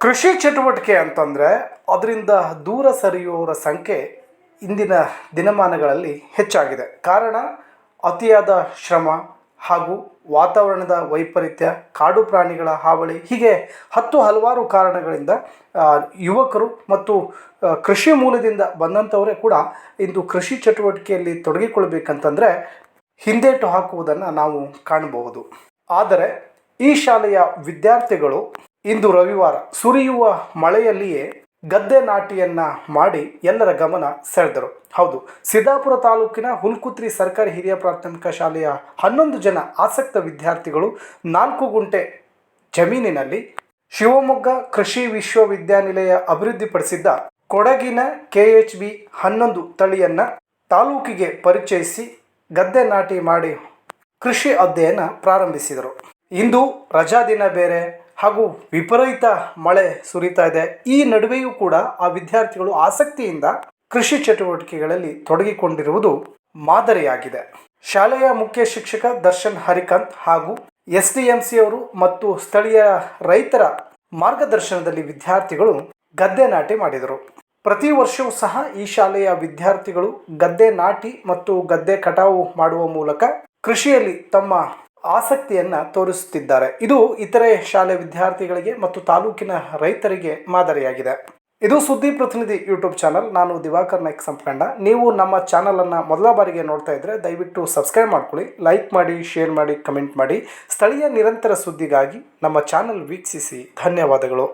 ಕೃಷಿ ಚಟುವಟಿಕೆ ಅಂತಂದರೆ ಅದರಿಂದ ದೂರ ಸರಿಯುವವರ ಸಂಖ್ಯೆ ಇಂದಿನ ದಿನಮಾನಗಳಲ್ಲಿ ಹೆಚ್ಚಾಗಿದೆ. ಕಾರಣ, ಅತಿಯಾದ ಶ್ರಮ ಹಾಗೂ ವಾತಾವರಣದ ವೈಪರೀತ್ಯ, ಕಾಡು ಪ್ರಾಣಿಗಳ ಹಾವಳಿ, ಹೀಗೆ ಹತ್ತು ಹಲವಾರು ಕಾರಣಗಳಿಂದ ಯುವಕರು ಮತ್ತು ಕೃಷಿ ಮೂಲದಿಂದ ಬಂದಂಥವರೇ ಕೂಡ ಇಂದು ಕೃಷಿ ಚಟುವಟಿಕೆಯಲ್ಲಿ ತೊಡಗಿಕೊಳ್ಬೇಕಂತಂದರೆ ಹಿಂದೇಟು ಹಾಕುವುದನ್ನು ನಾವು ಕಾಣಬಹುದು. ಆದರೆ, ಈ ಶಾಲೆಯ ವಿದ್ಯಾರ್ಥಿಗಳು ಇಂದು ರವಿವಾರ ಸುರಿಯುವ ಮಳೆಯಲ್ಲಿಯೇ ಗದ್ದೆ ನಾಟಿಯನ್ನ ಮಾಡಿ ಎಲ್ಲರ ಗಮನ ಸೆಳೆದರು. ಹೌದು, ಸಿದ್ದಾಪುರ ತಾಲೂಕಿನ ಹುಲ್ಕುತ್ರಿ ಸರ್ಕಾರಿ ಹಿರಿಯ ಪ್ರಾಥಮಿಕ ಶಾಲೆಯ ಹನ್ನೊಂದು ಜನ ಆಸಕ್ತ ವಿದ್ಯಾರ್ಥಿಗಳು ನಾಲ್ಕು ಗುಂಟೆ ಜಮೀನಿನಲ್ಲಿ ಶಿವಮೊಗ್ಗ ಕೃಷಿ ವಿಶ್ವವಿದ್ಯಾನಿಲಯ ಅಭಿವೃದ್ಧಿಪಡಿಸಿದ್ದ ಕೊಡಗಿನ ಕೆ ಎಚ್ ಬಿ ಹನ್ನೊಂದು ತಳಿಯನ್ನು ತಾಲೂಕಿಗೆ ಪರಿಚಯಿಸಿ ಗದ್ದೆ ನಾಟಿ ಮಾಡಿ ಕೃಷಿ ಅಧ್ಯಯನ ಪ್ರಾರಂಭಿಸಿದರು. ಇಂದು ರಜಾ ದಿನ ಬೇರೆ. ಹಾಗೂ ವಿಪರೀತ ಮಳೆ ಸುರಿತಾ ಇದೆ. ಈ ನಡುವೆಯೂ ಕೂಡ ಆ ವಿದ್ಯಾರ್ಥಿಗಳು ಆಸಕ್ತಿಯಿಂದ ಕೃಷಿ ಚಟುವಟಿಕೆಗಳಲ್ಲಿ ತೊಡಗಿಕೊಂಡಿರುವುದು ಮಾದರಿಯಾಗಿದೆ. ಶಾಲೆಯ ಮುಖ್ಯ ಶಿಕ್ಷಕ ದರ್ಶನ್ ಹರಿಕಾಂತ್ ಹಾಗೂ ಎಸ್ ಡಿ ಎಂ ಸಿ ಅವರು ಮತ್ತು ಸ್ಥಳೀಯ ರೈತರ ಮಾರ್ಗದರ್ಶನದಲ್ಲಿ ವಿದ್ಯಾರ್ಥಿಗಳು ಗದ್ದೆ ನಾಟಿ ಮಾಡಿದರು. ಪ್ರತಿ ವರ್ಷವೂ ಸಹ ಈ ಶಾಲೆಯ ವಿದ್ಯಾರ್ಥಿಗಳು ಗದ್ದೆ ನಾಟಿ ಮತ್ತು ಗದ್ದೆ ಕಟಾವು ಮಾಡುವ ಮೂಲಕ ಕೃಷಿಯಲ್ಲಿ ತಮ್ಮ ಆಸಕ್ತಿಯನ್ನ ತೋರಿಸುತ್ತಿದ್ದಾರೆ. ಇದು ಇತರೆ ಶಾಲೆ ವಿದ್ಯಾರ್ಥಿಗಳಿಗೆ ಮತ್ತು ತಾಲೂಕಿನ ರೈತರಿಗೆ ಮಾದರಿಯಾಗಿದೆ. ಇದು ಸುದ್ದಿ ಪ್ರತಿನಿಧಿ ಯೂಟ್ಯೂಬ್ ಚಾನಲ್. ನಾನು ದಿವಾಕರ್ ನಾಯ್ಕ್ ಸಂಪಕಂಡ ನೀವು ನಮ್ಮ ಚಾನಲನ್ನು ಮೊದಲ ಬಾರಿಗೆ ನೋಡ್ತಾ ಇದ್ದರೆ ದಯವಿಟ್ಟು ಸಬ್ಸ್ಕ್ರೈಬ್ ಮಾಡ್ಕೊಳ್ಳಿ. ಲೈಕ್ ಮಾಡಿ, ಶೇರ್ ಮಾಡಿ, ಕಮೆಂಟ್ ಮಾಡಿ. ಸ್ಥಳೀಯ ನಿರಂತರ ಸುದ್ದಿಗಾಗಿ ನಮ್ಮ ಚಾನಲ್ ವೀಕ್ಷಿಸಿ. ಧನ್ಯವಾದಗಳು.